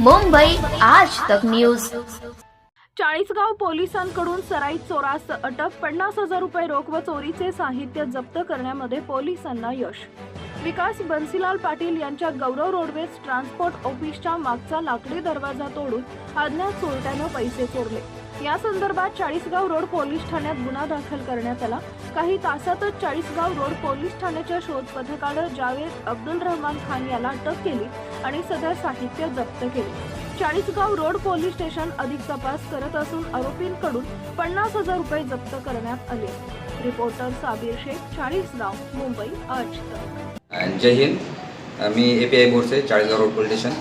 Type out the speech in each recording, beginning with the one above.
मुंबई आज तक न्यूज चाळीसगाव पोलिसांकडून सराईत चोरास अटक पन्नास हजार रुपये रोख व चोरीचे साहित्य जप्त करण्यामध्ये पोलिसांना यश. विकास बन्सीलाल पाटील यांच्या गौरव रोडवेज ट्रान्सपोर्ट ऑफिसच्या मागचा लाकडी दरवाजा तोडून अज्ञात चोरट्यानं पैसे चोरले. या संदर्भात चाळीसगाव रोड पोलीस ठाण्यात गुन्हा दाखल करण्यात आला. काही तासातच चाळीसगाव रोड पोलीस ठाण्याच्या शोध पथकानं जावेद अब्दुल रहमान खान याला अटक केली आणि सदर साहित्य जप्त केले. चाळीसगाव रोड पोलीस स्टेशन अधिक तपास करत असून आरोपींकडून पन्नास हजार रुपये जप्त करण्यात आले. रिपोर्टर साबीर शेख चाळीसगाव मुंबई आज. जय हिंद. मी A P I Borse Chalisgaon road police station.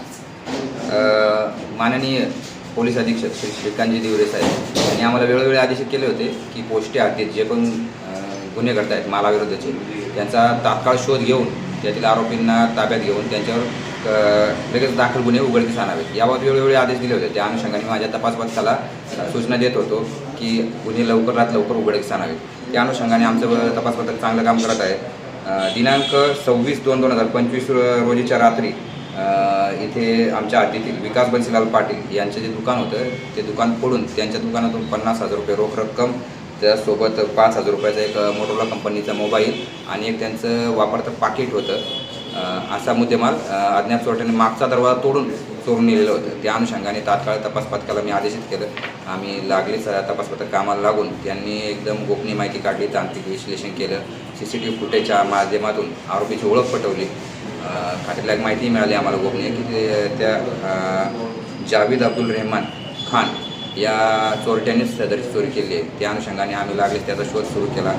माननीय पोलीस अधीक्षक श्री श्रीकांतजी दिवरे साहेब. यांनी आम्हाला वेळोवेळी आदेशित केले होते की पोस्टे हद्दीत जे पण गुन्हे घडत आहेत मालाविरुद्धचे त्यांचा तात्काळ शोध घेऊन त्यातील आरोपींना ताब्यात घेऊन त्यांच्यावर लगेच दाखल गुन्हे उघडकीस आणावेत. याबाबत वेळोवेळी आदेश दिले होते. त्या अनुषंगाने माझ्या तपास पथकाला सूचना देत होतो की गुन्हे लवकरात लवकर उघडकीस आणावेत. त्या अनुषंगाने आमचं तपास पथक चांगलं काम करत आहे. दिनांक सव्वीस दोन दोन हजार पंचवीस रोजीच्या रात्री इथे आमच्या अतिथी विकास बन्सीलाल पाटील यांचं जे दुकान होतं ते दुकान फोडून त्यांच्या दुकानातून पन्नास हजार रुपये रोख रक्कम त्यासोबत पाच हजार रुपयाचा एक मोटोला कंपनीचा मोबाईल आणि एक त्यांचं वापरतं पाकिट होतं. असा मुद्देमाल अज्ञात चोरट्याने मागचा दरवाजा तोडून चोरून नेलेलं होतं. त्या अनुषंगाने तात्काळ तपास पथकाला मी आदेशित केलं. आम्ही लागलीच तपास पथक कामाला लागून त्यांनी एकदम गोपनीय माहिती काढली तांत्रिक विश्लेषण केलं. सी सी टी व्ही फुटेजच्या माध्यमातून आरोपीची ओळख पटवली. खात्रीलायक माहिती मिळाली आम्हाला गोपनीय की ते त्या जावेद अब्दुल रहमान खान या चोरट्यानेच सदरची चोरी केली आहे. त्या अनुषंगाने आम्ही लागलेच त्याचा शोध सुरू केला.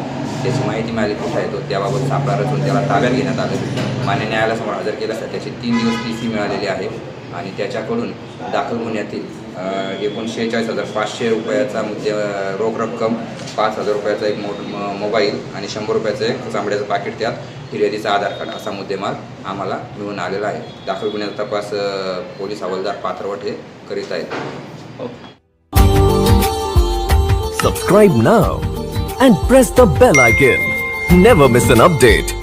त्याची माहिती मिळाली कुठं आहे तो त्याबाबत सापळा रचून त्याला ताब्यात घेण्यात आलं. मान्य न्यायालयासमोर हजर केला असता त्याची तीन दिवस टी सी मिळालेली आहे आणि त्याच्याकडून दाखल गुन्ह्यातील एकोणशेचाळीस हजार पाचशे रुपयाचा म्हणजे, मुद्दे रोख रक्कम पाच हजार रुपयाचा एक मोठ मोबाईल आणि शंभर रुपयाचं एक चांबड्याचं पाकिट त्यात फिर्यादीचा आधार कार्ड असा मुद्देमाल आम्हाला मिळून आलेला आहे. दाखल गुन्ह्याचा तपास पोलीस हवालदार पात्रवट हे करीत आहेत. Subscribe now and press the bell icon never miss an update